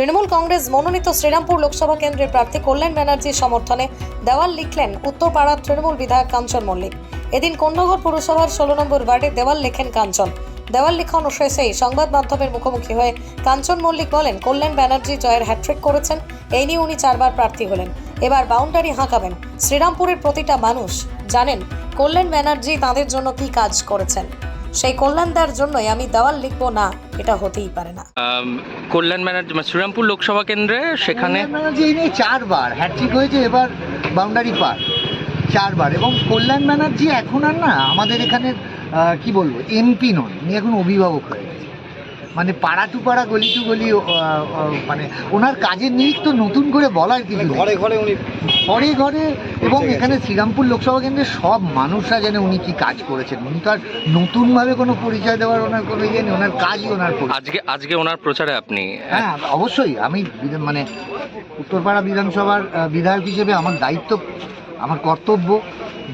তৃণমূল কংগ্রেস মনোনীত শ্রীরামপুর লোকসভা কেন্দ্রের প্রার্থী কল্যাণ ব্যানার্জির সমর্থনে দেওয়াল লিখলেন উত্তরপাড়ার তৃণমূল বিধায়ক কাঞ্চন মল্লিক। এদিন কন্যাগর পুরসভার ষোলো নম্বর ওয়ার্ডে দেওয়াল লেখেন কাঞ্চন। দেওয়াল লিখন শেষেই সংবাদ মাধ্যমের মুখোমুখি হয়ে কাঞ্চন মল্লিক বলেন, কল্যাণ ব্যানার্জি জয়ের হ্যাট্রিক করেছেন, এই নিয়ে উনি চারবার প্রার্থী হলেন। এবার বাউন্ডারি হাঁকাবেন। শ্রীরামপুরের প্রতিটা মানুষ জানেন কল্যাণ ব্যানার্জি তাদের জন্য কি কাজ করেছেন। সেই কল্যাণ দেওয়ার জন্যই আমি দেওয়াল লিখব না এটা হতেই পারে না। কল্যাণ ব্যানার্জি মানে শ্রীরামপুর লোকসভা কেন্দ্রে সেখানে ব্যানার্জি নিয়ে চারবার। হ্যাট্রিক হয়েছে এবার বাউন্ডারি পার। চারবার। এবং কল্যাণ ব্যানার্জি এখন আর না আমাদের এখানে কি বলব এমপি নয়। উনি এখন অভিভাবক হয়ে গেছে মানে পাড়া টু পাড়া গলি টু গলি মানে ওনার কাজের নিরিখ তো নতুন করে বলার কিছু নেই। ঘরে ঘরে উনি ঘরে ঘরে এবং এখানে শ্রীরামপুর লোকসভা কেন্দ্রের সব মানুষরা জানে উনি কি কাজ করেছেন। উনি তো আর নতুনভাবে কোনো পরিচয় দেওয়ার ওনার কোনো ইয়ে নেই ওনার কাজই ওনার আজকে আজকে ওনার প্রচারে আপনি? হ্যাঁ অবশ্যই। আমি বিধান- মানে উত্তরপাড়া বিধানসভার বিধায়ক হিসেবে আমার দায়িত্ব আমার কর্তব্য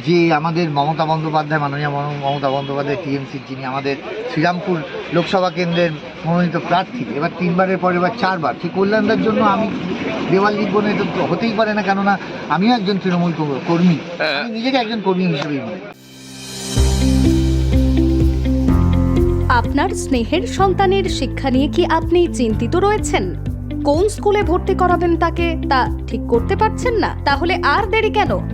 যে আমাদের মমতা বন্দ্যোপাধ্যায় মাননীয় মম- মমতা বন্দ্যোপাধ্যায় টিএমসির যিনি আমাদের শ্রীরামপুর লোকসভা কেন্দ্রের মনোনীত প্রার্থী এবার তিনবারের পর এবার চারবার। সেই কল্যাণদার জন্য আমি দেওয়াল লিখব না এটা তো হতেই পারে না কেননা আমিও একজন তৃণমূল কর্মী। আমি নিজেকে একজন কর্মী হিসেবেই মনে আপনার স্নেহের সন্তানের শিক্ষা নিয়ে কি আপনি চিন্তিত রয়েছেন? কোন স্কুলে ভর্তি করাবেন তাকে তা ঠিক করতে পারছেন না তাহলে আর দেরি কেন?